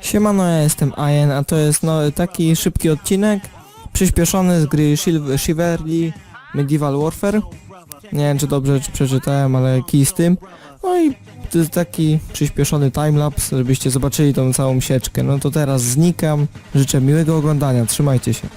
Siemano, ja jestem Ajen, a to jest no, taki szybki odcinek przyspieszony z gry Chivalry Medieval Warfare. Nie wiem czy dobrze czy przeczytałem, ale kij z tym. No i to jest taki przyspieszony timelapse, żebyście zobaczyli tą całą sieczkę. No to teraz znikam, życzę miłego oglądania, trzymajcie się.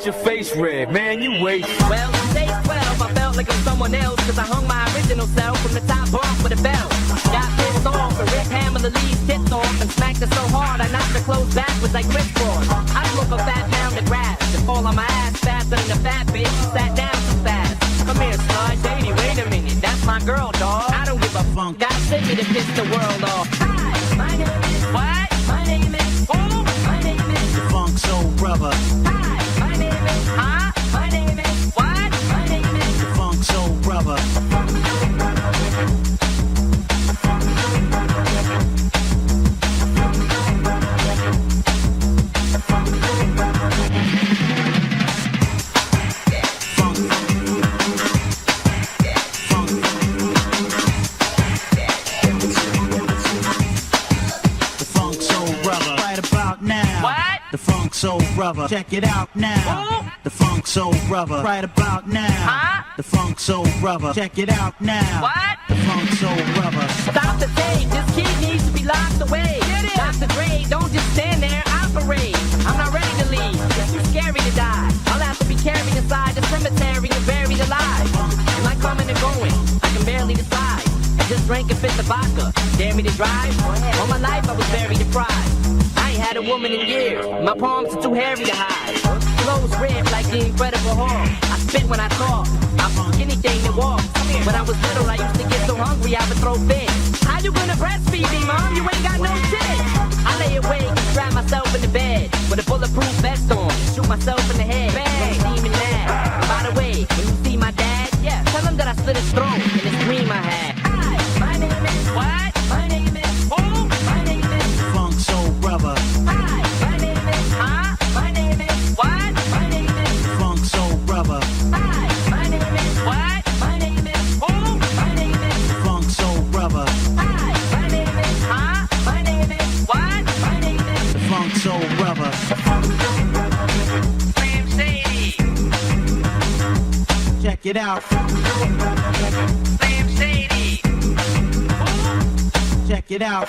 Then why's your face red? Man, you waste. Well, stage 12, I felt like I'm someone else Cause I hung my original self from the top bunk with a belt. Got pissed off and ripped the Lee's tits off And smacked her so hard I knocked her clothes backwards like Chris Ford I look a fat pound of grass to fall on my ass faster than a fat bitch who sat down too fast. Come here, slut, Shady, wait a minute. That's my girl, dog I don't give a funk. God sent me to piss the world off. Hi, my name is What? My name is Who? My name is the funk soul brother, Hi, brother, check it out now. Who? The funk soul brother, right about now. Huh? The funk soul brother, check it out now. What? The funk soul brother. Stop the tape. This kid needs to be locked away. Dr. Dre, don't just stand there, operate. I'm not ready to leave. It's too scary to die. I'll have to be carried inside the cemetery and buried alive. Am I coming or going? I can barely decide. Just drank a fifth of vodka. Dare me to drive? All my life I was very deprived. I ain't had a woman in years. My palms are too hairy to hide. Clothes ripped like the Incredible Hulk. I spit when I talk. I fuck anything that walks. When I was little, I used to get so hungry I would throw fits. How you gonna breastfeed me, mom? You ain't got no tits. I lay awake and strap myself in the bed with a bulletproof vest on. Shoot myself in the head. Bang. Steaming mad. By the way, when you see my dad, soul brother. Check it out. Check it out.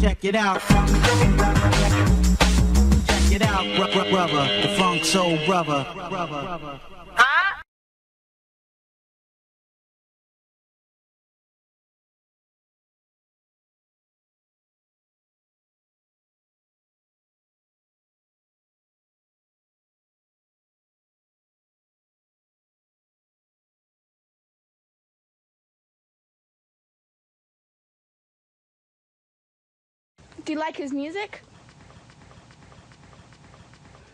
Check it out. Check it out, br- br- brother. The funk soul brother. Do you like his music?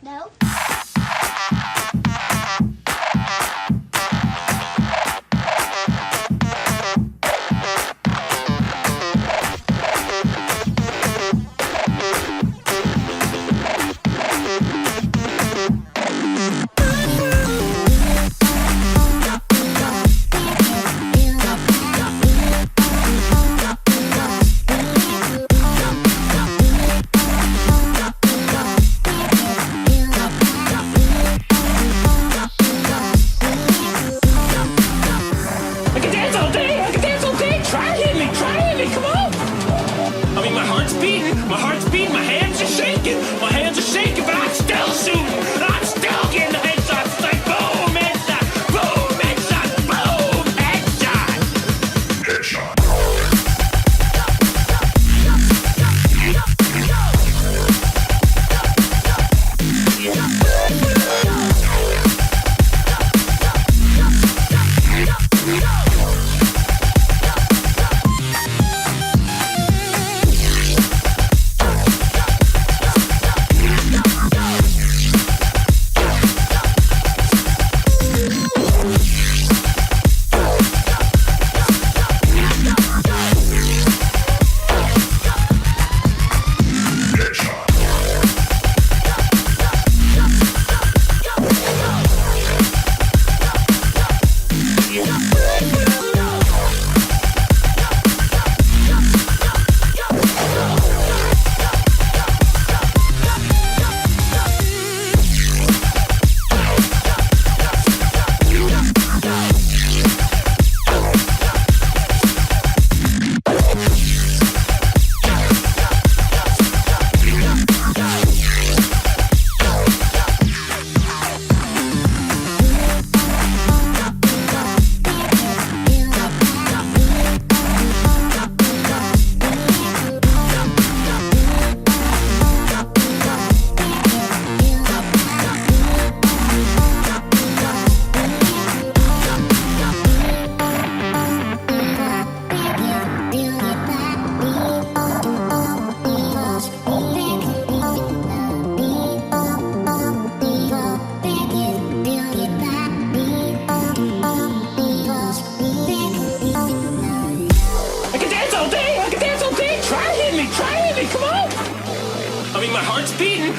No.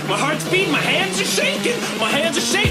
My heart's beating, my hands are shaking. My hands are shaking,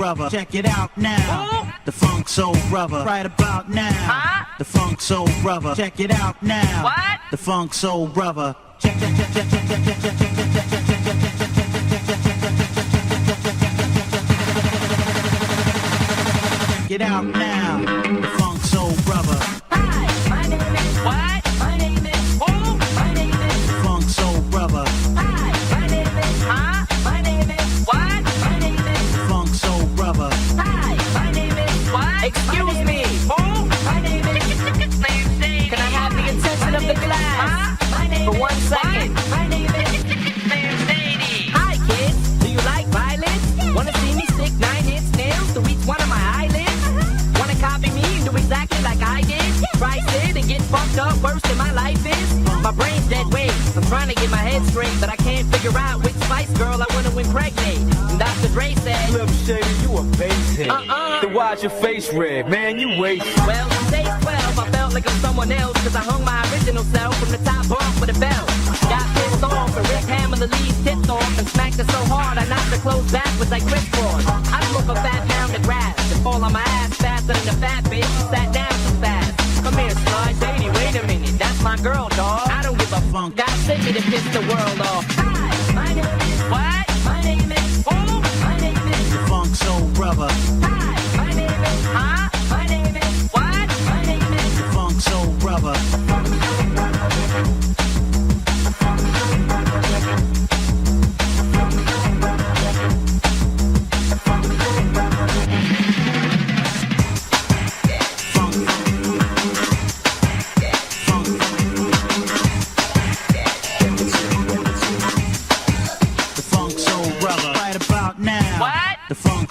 brother. Check it out now. The funk soul brother. Right about now. Huh? The funk soul brother. Check it out now. What? The funk soul brother. Check check check check check check check check check check check check check check check Get out now, the funk soul Excuse me. Who? My name is Can I have the attention of the class? Huh? My name For one second. My name is Hi, kids. Do you like violence? Wanna see me stick nine inch nails to each one of my eyelids? Wanna copy me and do exactly like I did? Try it and get fucked up worse than my life is? My brain's dead weight. I'm trying to get my head straight, but I can't figure out which Spice Girl I wanna impregnate. Dr. Dre said, Slim Shady, you a basehead. Uh-uh. Then why's your face red? Man, you wasted. Well, on day 12, I felt like I'm someone else Cause I hung my original self from the top bunk with a belt Got pissed off and Rick Hammer Lee's tits off And smacked her so hard I knocked her clothes backwards like Chris Ford I smoke a fat pound of grass And fall on my ass faster than a fat bitch who sat down too fast Come here, Sly Shady, wait a minute That's my girl, dog I don't give a funk God sent me to piss the world off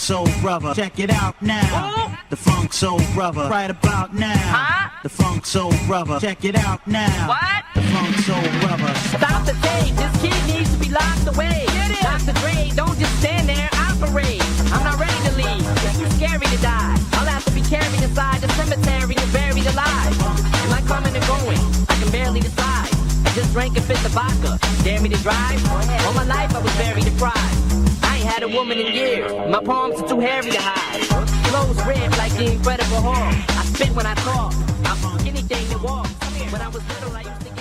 soul brother, check it out now. The funk soul brother, right about now. Huh? The funk soul brother, check it out now. What? The funk soul brother. Stop the tape. This kid needs to be locked away. Dr. Dre, don't just stand there, operate. I'm not ready to leave. It's too scary to die. I'll have to be carried inside the cemetery and buried alive. Am I coming or going? I can barely decide. I just drank a fifth of vodka. Dare me to drive? All my life I was very deprived. Had a woman in years. My palms are too hairy to hide. Clothes ripped like the Incredible Hulk. I spit when I talk. I funk anything that walks. When I was little, I used to